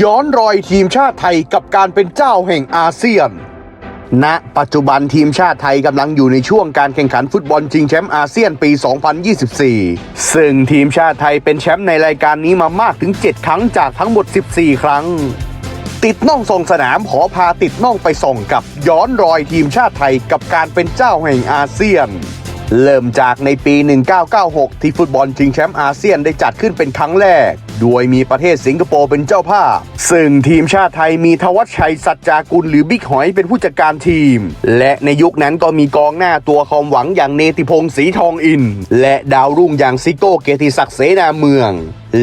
ย้อนรอยทีมชาติไทยกับการเป็นเจ้าแห่งอาเซียน ณ ปัจจุบันทีมชาติไทยกำลังอยู่ในช่วงการแข่งขันฟุตบอลชิงแชมป์อาเซียนปี 2024 ซึ่งทีมชาติไทยเป็นแชมป์ในรายการนี้มามากถึง 7 ครั้งจากทั้งหมด 14 ครั้ง ติดน่องส่งสนามขอพาติดน่องไปส่งกับย้อนรอยทีมชาติไทยกับการเป็นเจ้าแห่งอาเซียน เริ่มจากในปี 1996 ที่ฟุตบอลชิงแชมป์อาเซียนได้จัดขึ้นเป็นครั้งแรก โดยมีประเทศสิงคโปร์เป็นเจ้าภาพ ซึ่งทีมชาติไทยมีทวัชชัยสัจจากุลหรือบิ๊กหอยเป็นผู้จัดการทีม และในยุคนั้นก็มีกองหน้าตัวความหวังอย่างเนติพงศ์ศรีทองอิน และดาวรุ่งอย่างซิโก้เกติศักดิ์เสนาเมือง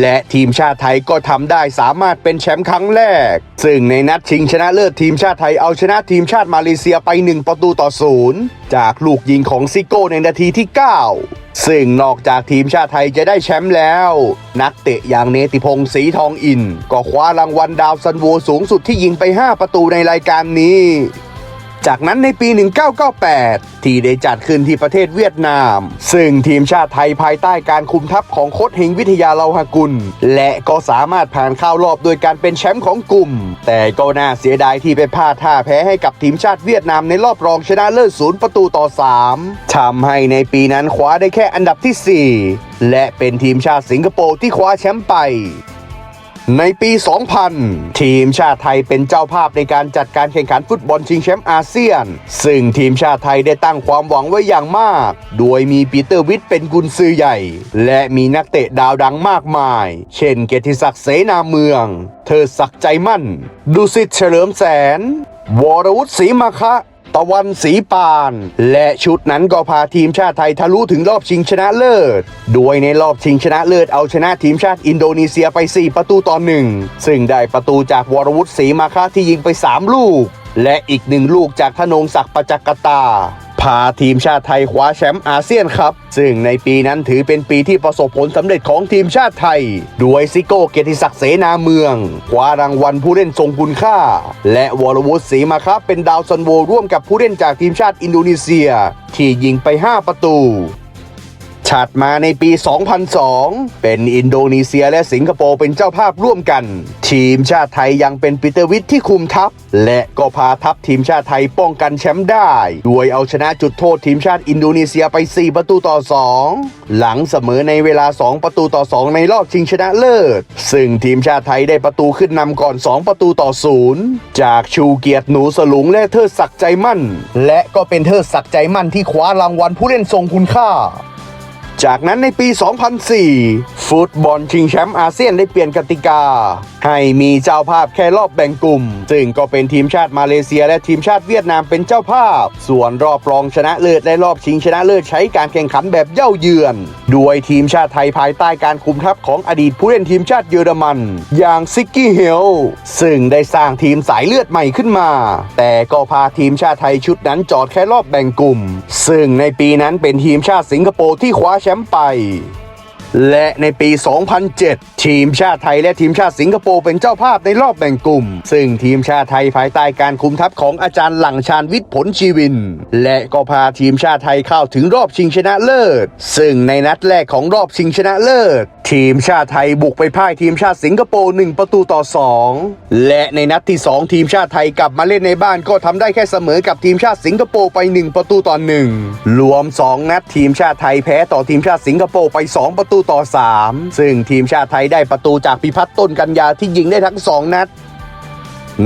และทีมชาติไทยก็ทำได้สามารถเป็นแชมป์ครั้งแรก ซึ่งในนัดชิงชนะเลิศทีมชาติไทยเอาชนะทีมชาติมาเลเซียไป 1 ประตูต่อศูนย์จากลูกยิงของซิโก้ในนาทีที่ 9ซึ่งนอกจากทีมชาติไทยจะได้แชมป์แล้ว นักเตะอย่างเนติพงศ์สีทองอิน ก็คว้ารางวัลดาวซันโวสูงสุดที่ยิงไป 5 ประตูในรายการนี้ จากนั้นในปี 1998 ที่ได้จัดขึ้นที่ประเทศเวียดนาม ซึ่งทีมชาติไทยภายใต้การคุมทัพของโค้ชเฮงวิทยาเลาหกุล และก็สามารถผ่านเข้ารอบโดยการเป็นแชมป์ของกลุ่ม แต่ก็น่าเสียดายที่ไปพลาดท่าแพ้ให้กับทีมชาติเวียดนามในรอบรองชนะเลิศศูนย์ประตูต่อ 3ทำให้ในปีนั้นคว้าได้แค่อันดับที่ 4 และเป็นทีมชาติสิงคโปร์ที่คว้าแชมป์ไป ในปี 2000 ทีมชาติไทยเป็นเจ้าภาพในการจัดการแข่งขันฟุตบอลชิงแชมป์อาเซียน ซึ่งทีมชาติไทยได้ตั้งความหวังไว้อย่างมาก โดยมีปีเตอร์วิทย์เป็นกุนซือใหญ่ และมีนักเตะดาวดังมากมาย เช่นเกียรติศักดิ์เสนาเมือง เธอศักดิ์ใจมั่น ดุสิตเฉลิมแสน วรวุฒิศรีมาคะ ตะวันสีปาน และชุดนั้นก็พาทีมชาติไทยทะลุถึงรอบชิงชนะเลิศ โดยในรอบชิงชนะเลิศเอาชนะทีมชาติอินโดนีเซียไป 4 ประตูต่อหนึ่งซึ่งได้ประตูจากวรวุฒิศรีมาคะที่ยิงไป 3 ลูก และอีกหนึ่งลูกจากธนงศักดิ์ประจักษ์กตา พาทีมชาติไทยคว้าแชมป์อาเซียนครับ ซึ่งในปีนั้นถือเป็นปีที่ประสบผลสำเร็จของทีมชาติไทย โดยซิโก้เกียรติศักดิ์เสนาเมืองคว้ารางวัลผู้เล่นทรงคุณค่า และวรวุฒิศรีมาครับเป็นดาวซันโวร่วมกับผู้เล่นจากทีมชาติอินโดนีเซีย ที่ยิงไป 5 ประตู ถัดมาในปี 2002 เป็นอินโดนีเซียและสิงคโปร์เป็นเจ้าภาพร่วมกัน ทีมชาติไทยยังเป็นปีเตอร์วิทย์ที่คุมทัพ และก็พาทัพทีมชาติไทยป้องกันแชมป์ได้ โดยเอาชนะจุดโทษทีมชาติอินโดนีเซียไป 4 ประตูต่อ 2 หลังเสมอในเวลา 2 ประตูต่อ 2 ในรอบชิงชนะเลิศ ซึ่งทีมชาติไทยได้ประตูขึ้นนำก่อน 2 ประตูต่อ 0 จากชูเกียรติหนูสลุงและเทิดศักดิ์ใจมั่น และก็เป็นเทิดศักดิ์ใจมั่นที่คว้ารางวัลผู้เล่นทรงคุณค่า จากนั้นในปี 2004 ฟุตบอลชิงแชมป์อาเซียนได้เปลี่ยนกติกา ให้มีเจ้าภาพแค่รอบแบ่งกลุ่ม ซึ่งก็เป็นทีมชาติมาเลเซียและทีมชาติเวียดนามเป็นเจ้าภาพ ส่วนรอบรองชนะเลิศและรอบชิงชนะเลิศใช้การแข่งขันแบบเย่าเยือนด้วยทีมชาติไทยภายใต้การคุมทัพของอดีตผู้เล่นทีมชาติเยอรมัน อย่างซิกกี้เฮลซึ่งได้สร้างทีมสายเลือดใหม่ขึ้นมา แต่ก็พาทีมชาติไทยชุดนั้นจอดแค่รอบแบ่งกลุ่ม ซึ่งในปีนั้นเป็นทีมชาติสิงคโปร์ที่คว้าแชมป์ไป และในปี 2007 ทีมชาติไทยและทีมชาติสิงคโปร์เป็นเจ้าภาพในรอบแบ่งกลุ่ม ซึ่งทีมชาติไทยภายใต้การคุมทัพของอาจารย์หลังชาญวิทย์ผลชีวิน และก็พาทีมชาติไทยเข้าถึงรอบชิงชนะเลิศ ซึ่งในนัดแรกของรอบชิงชนะเลิศ ทีมชาติไทยบุกไปพ่ายทีมชาติสิงคโปร์ 1 ประตูต่อ 2 และในนัดที่ 2 ทีมชาติไทยกลับมาเล่นในบ้านก็ทำได้แค่เสมอกับทีมชาติสิงคโปร์ไป 1 ประตูต่อ 1 รวม 2 นัดทีมชาติไทยแพ้ต่อทีมชาติสิงคโปร์ไป 2 ประตูต่อ 3 ซึ่งทีมชาติไทยได้ประตูจากพิพัฒน์ต้นกันยาที่ยิงได้ทั้ง 2 นัด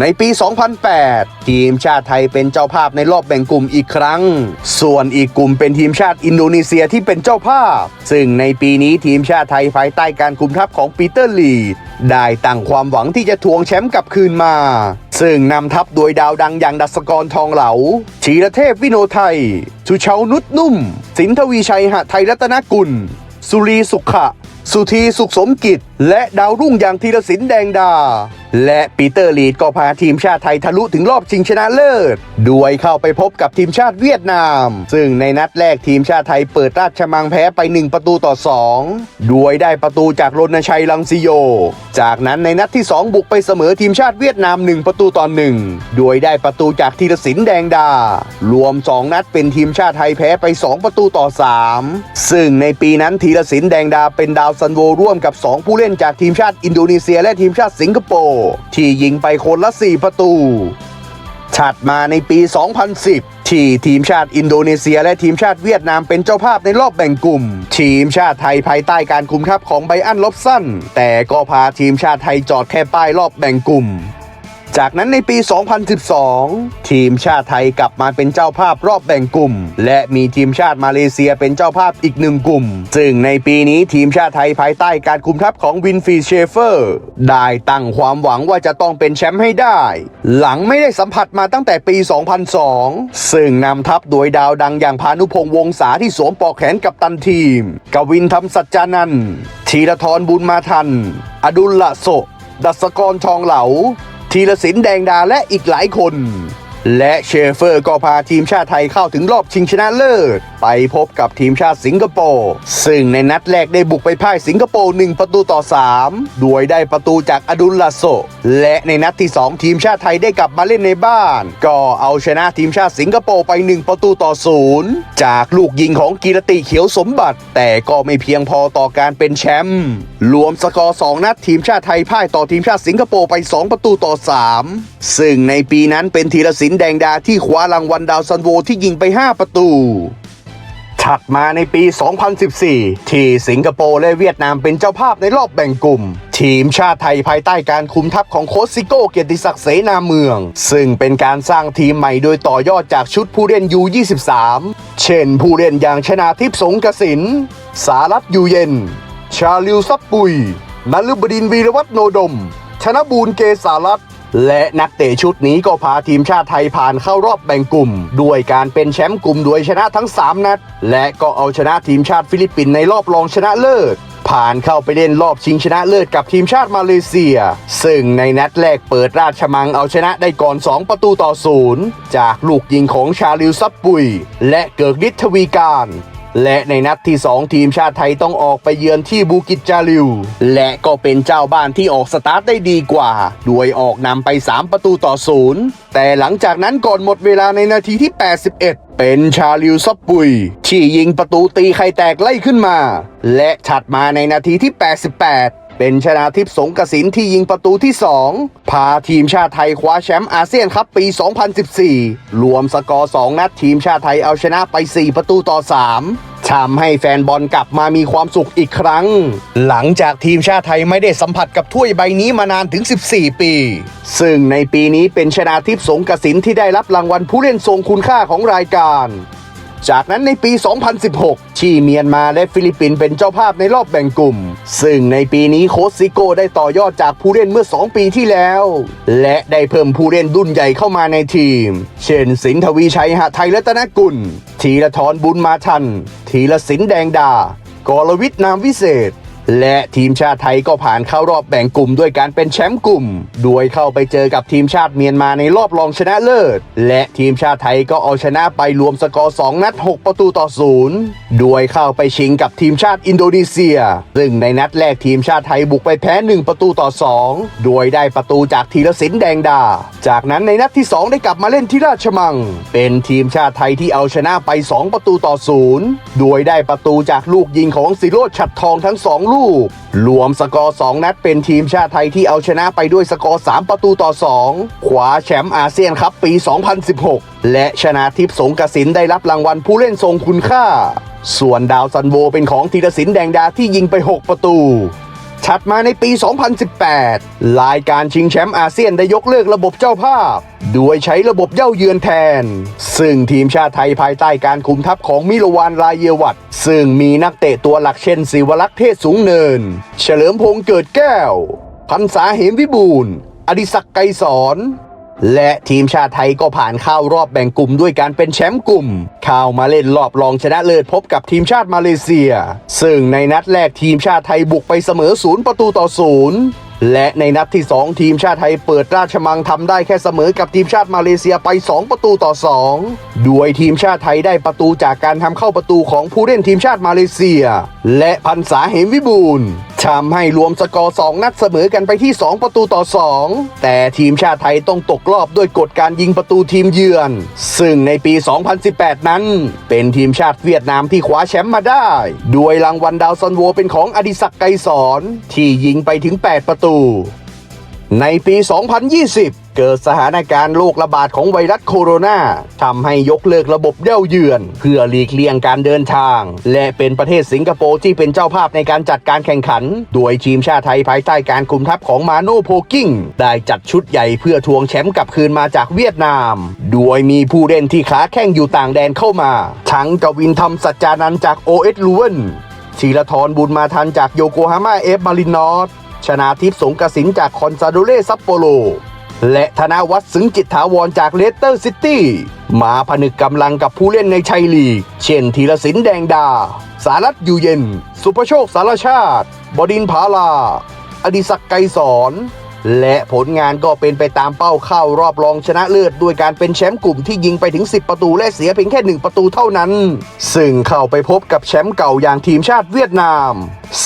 ในปี 2008 ทีมชาติไทยเป็นเจ้าภาพในรอบแบ่งกลุ่มอีกครั้ง ส่วนอีกกลุ่มเป็นทีมชาติอินโดนีเซียที่เป็นเจ้าภาพ ซึ่งในปีนี้ทีมชาติไทยภายใต้การคุมทัพของปีเตอร์ลีดได้ตั้งความหวังที่จะทวงแชมป์กลับคืนมา ซึ่งนำทัพโดยดาวดังอย่างดัสกรทองเหลา ชีรเทพวิโนไทยสุชาวนุชนุ่ม สินทวีชัยหะไทยรัตนกุล สุรีสุขะสุธีสุขสมกิจ และดาวรุ่งอย่างธีรศิลป์แดงดา และปีเตอร์ลีดก็พาทีมชาติไทยทะลุถึงรอบชิงชนะเลิศ ด้วยเข้าไปพบกับทีมชาติเวียดนาม ซึ่งในนัดแรกทีมชาติไทยเปิดราชมังแพ้ไป 1 ประตูต่อ 2 ด้วยได้ประตูจากรณชัยลังซิโย จากนั้นในนัดที่ 2 บุกไปเสมอทีมชาติเวียดนาม 1 ประตูต่อ1ด้วยได้ประตูจากธีรศิลป์แดงดา รวม 2 นัดเป็นทีมชาติไทยแพ้ไป 2 ประตูต่อ 3 ซึ่งในปีนั้นธีรศิลป์แดงดาเป็นดาวซันโวร่วมกับ 2 ผู้เล่นจากทีมชาติอินโดนีเซีย และทีมชาติสิงคโปร์ที่ยิงไปคนละ 4 ประตูถัดมาในปี 2010 ที่ทีมชาติอินโดนีเซีย และทีมชาติเวียดนามเป็นเจ้าภาพในรอบแบ่งกลุ่ม ทีมชาติไทยภายใต้การคุมทัพของไบอันลบสันแต่ก็พาทีมชาติไทยจอดแค่ป้ายรอบแบ่งกลุ่ม จากนั้นในปี 2012 ทีมชาติไทยกลับมาเป็นเจ้าภาพรอบแบ่งกลุ่ม และมีทีมชาติมาเลเซียเป็นเจ้าภาพอีกหนึ่งกลุ่ม ซึ่งในปีนี้ทีมชาติไทยภายใต้การคุมทัพของวินฟีเชเฟอร์ ได้ตั้งความหวังว่าจะต้องเป็นแชมป์ให้ได้ หลังไม่ได้สัมผัสมาตั้งแต่ปี 2002 ซึ่งนำทัพโดยดาวดังอย่างพานุพงษ์วงศาที่สวมปลอกแขนกับตันทีม กวินทำสัจจานันทีรทรบุญมาทัน อดุลละโสดัสกรทองเหลา ธีรศิลป์แดงดาและอีกหลายคน และเชฟเฟอร์ก็พาทีมชาติไทยเข้าถึงรอบชิงชนะเลิศ ไปพบกับทีมชาติสิงคโปร์ซึ่งในนัดแรกได้บุกไปพ่ายสิงคโปร์ 1 ประตูต่อ 3 โดยได้ประตูจากอดุลลาโซ และในนัดที่ 2 ทีมชาติไทยได้กลับมาเล่นในบ้าน ก็เอาชนะทีมชาติสิงคโปร์ไป 1 ประตูต่อศูนย์จากลูกยิงของกีรติเขียวสมบัติ แต่ก็ไม่เพียงพอต่อการเป็นแชมป์รวมสกอร์2นัดทีมชาติไทยพ่ายต่อทีมชาติสิงคโปร์ไป 2 ประตูต่อ 3 ซึ่งในปีนั้นเป็นธีรศิลป์แดงดาที่คว้ารางวัลดาวซันโวที่ยิงไป 5 ประตูถัดมาในปี 2014 ที่สิงคโปร์และเวียดนามเป็นเจ้าภาพในรอบแบ่งกลุ่ม ทีมชาติไทยภายใต้การคุมทัพของโค้ชซิโก้เกียรติศักดิ์เสนาเมือง ซึ่งเป็นการสร้างทีมใหม่โดยต่อยอดจากชุดผู้เล่นยู23เช่นผู้เล่นอย่างชนาทิพสงกสิน สารัตยูเย็น ชาลิวซับปุยนฤบดินวีรวัฒโนดม ชนะบูรณ์เกษารัตน และนักเตะชุดนี้ก็พาทีมชาติไทยผ่านเข้ารอบแบ่งกลุ่ม ด้วยการเป็นแชมป์กลุ่มด้วยชนะทั้ง 3 นัด และก็เอาชนะทีมชาติฟิลิปปินส์ในรอบรองชนะเลิศผ่านเข้าไปเล่นรอบชิงชนะเลิศกับทีมชาติมาเลเซีย ซึ่งในนัดแรกเปิดราชมังเอาชนะได้ก่อน 2 ประตูต่อศูนย์จากลูกยิงของชาลิวซับปุย และเกิกฤทธทวีการ และในนัดที่ 2 ทีมชาติไทยต้องออกไปเยือนที่บูกิจจาริว และก็เป็นเจ้าบ้านที่ออกสตาร์ทได้ดีกว่า ด้วยออกนำไป 3 ประตูต่อศูนย์แต่หลังจากนั้นก่อนหมดเวลาในนาทีที่ 81 เป็นชาลิวซับปุย ที่ยิงประตูตีไข่แตกไล่ขึ้นมา และถัดมาในนาทีที่ 88 เป็นชนาทิพย์สงกระสินที่ยิงประตูที่ 2 พาทีมชาติไทยคว้าแชมป์อาเซียนคัพปี 2014 รวมสกอร์ 2 นัดทีมชาติไทยเอาชนะไป 4 ประตูต่อ 3 ทำให้แฟนบอลกลับมามีความสุขอีกครั้ง หลังจากทีมชาติไทยไม่ได้สัมผัสกับถ้วยใบนี้มานานถึง 14 ปี ซึ่งในปีนี้เป็นชนาทิพย์สงกระสินที่ได้รับรางวัลผู้เล่นทรงคุณค่าของรายการ จากนั้นในปี 2016 ที่เมียนมาและฟิลิปปินส์เป็นเจ้าภาพในรอบแบ่งกลุ่ม ซึ่งในปีนี้โค้ชซิโก้ได้ต่อยอดจากผู้เล่นเมื่อ 2 ปีที่แล้ว และได้เพิ่มผู้เล่นรุ่นใหญ่เข้ามาในทีม เช่น สินทวีชัยหะไทยรัตนกุล ธีรทรบุญมาทัน ธีรศิลปแดงดากรวิทย์นามวิเศษ และทีมชาติไทยก็ผ่านเข้ารอบแบ่งกลุ่มด้วยการเป็นแชมป์กลุ่ม โดยเข้าไปเจอกับทีมชาติเมียนมาในรอบรองชนะเลิศ และทีมชาติไทยก็เอาชนะไปรวมสกอร์ 2 นัด 6 ประตูต่อศูนย์โดยเข้าไปชิงกับทีมชาติอินโดนีเซีย ซึ่งในนัดแรกทีมชาติไทยบุกไปแพ้ 1 ประตูต่อ 2 โดยได้ประตูจากธีรศิลป์แดงดา จากนั้นในนัดที่ 2 ได้กลับมาเล่นที่ราชมัง เป็นทีมชาติไทยที่เอาชนะไป 2 ประตูต่อศูนย์โดยได้ประตูจากลูกยิงของสิโรจน์ฉัดทองทั้ง2ลูก รวมสกอร์2นัดเป็นทีมชาติไทยที่เอาชนะไปด้วยสกอร์ 3 ประตูต่อ 2 ขวาแชมป์อาเซียนครับปี 2016 และชนะทิพย์สงกสินได้รับรางวัลผู้เล่นทรงคุณค่า ส่วนดาวซันโวเป็นของธีรศินแดงดาที่ยิงไป 6 ประตู ถัดมาในปี 2018 รายการชิงแชมป์อาเซียนได้ยกเลิกระบบเจ้าภาพ โดยใช้ระบบเย่าเยือนแทน ซึ่งทีมชาติไทยภายใต้การคุมทัพของมิลวานรายเยวัตซึ่งมีนักเตะตัวหลักเช่นศิวลักษ์เทศสูงเนิน เฉลิมพงษ์เกิดแก้ว พันษาเหมวิบูลอดิศักดิ์ไกรสอน และทีมชาติไทยก็ผ่านเข้ารอบแบ่งกลุ่มด้วยการเป็นแชมป์กลุ่ม เข้ามาเล่นรอบรองชนะเลิศพบกับทีมชาติมาเลเซีย ซึ่งในนัดแรกทีมชาติไทยบุกไปเสมอศูนย์ประตูต่อศูนย์ และในนัดที่ 2 ทีมชาติไทยเปิดราชมังทำได้แค่เสมอกับทีมชาติมาเลเซียไป 2 ประตูต่อ 2 ด้วยทีมชาติไทยได้ประตูจากการทำเข้าประตูของผู้เล่นทีมชาติมาเลเซีย และพันษาเหมวิบูลทำให้รวมสกอร์ 2 นัดเสมอกันไปที่ 2 ประตูต่อ 2 แต่ทีมชาติไทยต้องตกรอบด้วยกฎการยิงประตูทีมเยือน ซึ่งในปี 2018 นั้น เป็นทีมชาติเวียดนามที่คว้าแชมป์มาได้ ด้วยรางวัลดาวซันโวเป็นของอดิศักดิ์ไกรสอนที่ยิงไปถึง 8 ประตูในปี 2020 เกิดสถานการณ์โรคระบาดของไวรัสโคโรนาทำให้ยกเลิกระบบเย่าเยือน เพื่อหลีกเลี่ยงการเดินทาง และเป็นประเทศสิงคโปร์ที่เป็นเจ้าภาพในการจัดการแข่งขัน โดยทีมชาติไทยภายใต้การคุมทัพของมาโนโพกิ้ง ได้จัดชุดใหญ่เพื่อทวงแชมป์กลับคืนมาจากเวียดนาม โดยมีผู้เล่นที่ขาแข้งอยู่ต่างแดนเข้ามา ทั้งกวินธรรมสัจจานันจากโอเอสลูเวนธีรทรบุญมาทันจากโยโกฮาม่าเอฟมารินอส ชนาทิพย์สงกระสินจากคอนซาโดเล่ซัปโปโร และธนวัฒน์สึงจิตถาวรจากเลสเตอร์ซิตี้ มาผนึกกำลังกับผู้เล่นในชัยลีก เช่นธีรศิลปแดงดา สารัตอยู่เย็น สุภโชคสารชาติ บดินทร์ผาลา อดิศักดิ์ไกรสอนและผลงานก็เป็นไปตามเป้าเข้ารอบรองชนะเลิศด้วยการเป็นแชมป์กลุ่มที่ยิงไปถึง 10 ประตูและเสียเพียงแค่ 1 ประตูเท่านั้น ซึ่งเข้าไปพบกับแชมป์เก่าอย่างทีมชาติเวียดนาม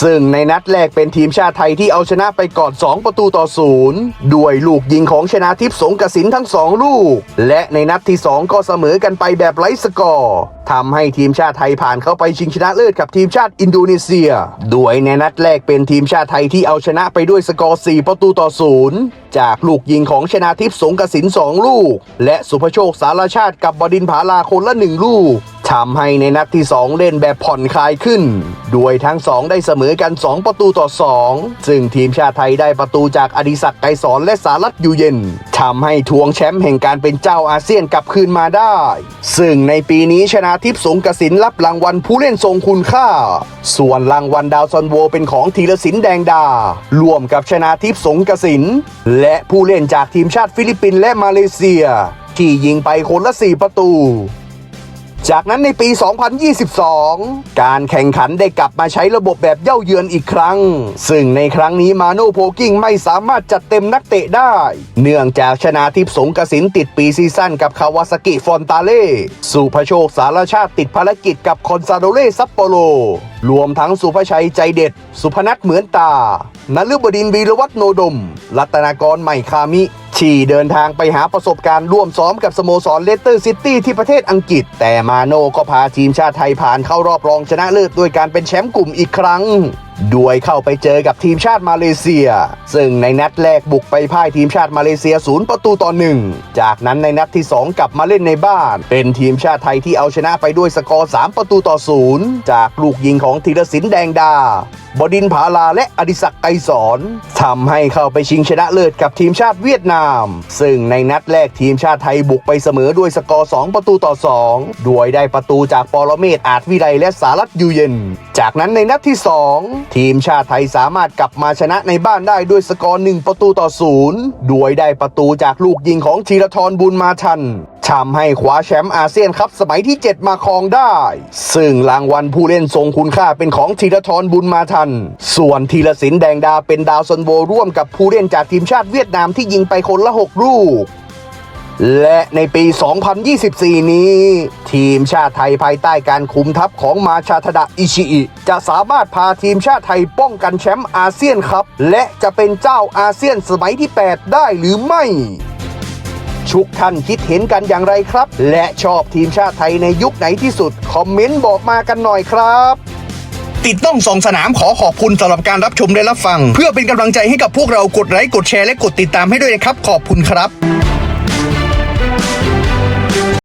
ซึ่งในนัดแรกเป็นทีมชาติไทยที่เอาชนะไปก่อน 2 ประตูต่อศูนย์ด้วยลูกยิงของชนาทิพย์สงกระสินทั้ง 2 ลูก และในนัดที่ 2 ก็เสมอกันไปแบบไร้สกอร์ทำให้ทีมชาติไทยผ่านเข้าไปชิงชนะเลิศกับทีมชาติอินโดนีเซีย ด้วยในนัดแรกเป็นทีมชาติไทยที่เอาชนะไปด้วยสกอร์ 4 ประตูต่อศูนย์จากลูกยิงของชนาทิพย์สงกระสิน 2 ลูก และสุภโชคสารชาติกับบดินผาลาคนละ 1 ลูก ทำให้ในนัดที่ 2 เล่นแบบผ่อนคลายขึ้น ด้วยทั้ง 2 ได้เสมอกัน 2 ประตูต่อ 2 ซึ่งทีมชาติไทยได้ประตูจากอดิศักดิ์ไกรสอนและสารัตอยู่เย็นทำให้ทวงแชมป์แห่งการเป็นเจ้าอาเซียนกลับคืนมาได้ ซึ่งในปีนี้ชนะทิพย์สงกสินรับรางวัลผู้เล่นทรงคุณค่า ส่วนรางวัลดาวซันโวเป็นของธีรศิลป์แดงดา ร่วมกับชนะทิพย์สงกสิน และผู้เล่นจากทีมชาติฟิลิปปินส์และมาเลเซีย ที่ยิงไปคนละ 4 ประตู จากนั้นในปี 2022 การแข่งขันได้กลับมาใช้ระบบแบบเย่าเยือนอีกครั้ง ซึ่งในครั้งนี้มาโนโพกิ้งไม่สามารถจัดเต็มนักเตะได้ เนื่องจากชนาทิพสงกสินติดปีซีซั่นกับคาวาซากิฟอนตาเล่สุภโชคสารชาติติดภารกิจกับคอนซาโดเล่ซัปโปโรรวมทั้งสุภชัยใจเด็ด สุพนัทเหมือนตานฤบดินวีรวัฒโนดม รัตนากรใหม่คามิ ที่เดินทางไปหาประสบการณ์ร่วมซ้อมกับสโมสรเลสเตอร์ซิตี้ที่ประเทศอังกฤษ แต่มาโน่ก็พาทีมชาติไทยผ่านเข้ารอบรองชนะเลิศด้วยการเป็นแชมป์กลุ่มอีกครั้ง ด้วยเข้าไปเจอกับทีมชาติมาเลเซีย ซึ่งในนัดแรกบุกไปพ่ายทีมชาติมาเลเซียศูนย์ประตูต่อหนึ่งจากนั้นในนัดที่ 2 กลับมาเล่นในบ้าน เป็นทีมชาติไทยที่เอาชนะไปด้วยสกอร์ 3 ประตูต่อศูนย์จากลูกยิงของธีรศิลป์แดงดา บดินผาลาและอดิศักดิ์ไกรสอนทำให้เข้าไปชิงชนะเลิศกับทีมชาติเวียดนาม ซึ่งในนัดแรกทีมชาติไทยบุกไปเสมอด้วยสกอร์ 2 ประตูต่อ2ด้วยได้ประตูจากปรเมศอาจวิไลและสารัตยูเย็น จากนั้นในนัดที่ 2ทีมชาติไทยสามารถกลับมาชนะในบ้านได้ด้วยสกอร์ 1 ประตูต่อ0ด้วยได้ประตูจากลูกยิงของธีรทรบุญมาทันทำให้คว้าแชมป์อาเซียนคัพสมัยที่ 7 มาครองได้ ซึ่งรางวัลผู้เล่นทรงคุณค่าเป็นของธีรทรบุญมาทัน ส่วนธีรศิลป์แดงดาเป็นดาวซันโวร่วมกับผู้เล่นจากทีมชาติเวียดนามที่ยิงไปคนละ 6 ลูก และในปี 2024 นี้ ทีมชาติไทยภายใต้การคุมทัพของมาชาทดะอิชิอิ จะสามารถพาทีมชาติไทยป้องกันแชมป์อาเซียนครับ และจะเป็นเจ้าอาเซียนสมัยที่ 8 ได้หรือไม่ชุกท่านคิดเห็นกันอย่างไรครับ และชอบทีมชาติไทยในยุคไหนที่สุด คอมเมนต์บอกมากันหน่อยครับ ติดต้องสองสนามขอขอบคุณสำหรับการรับชมและรับฟัง เพื่อเป็นกำลังใจให้กับพวกเรากดไลค์กดแชร์และกดติดตามให้ด้วยนะครับ ขอบคุณครับ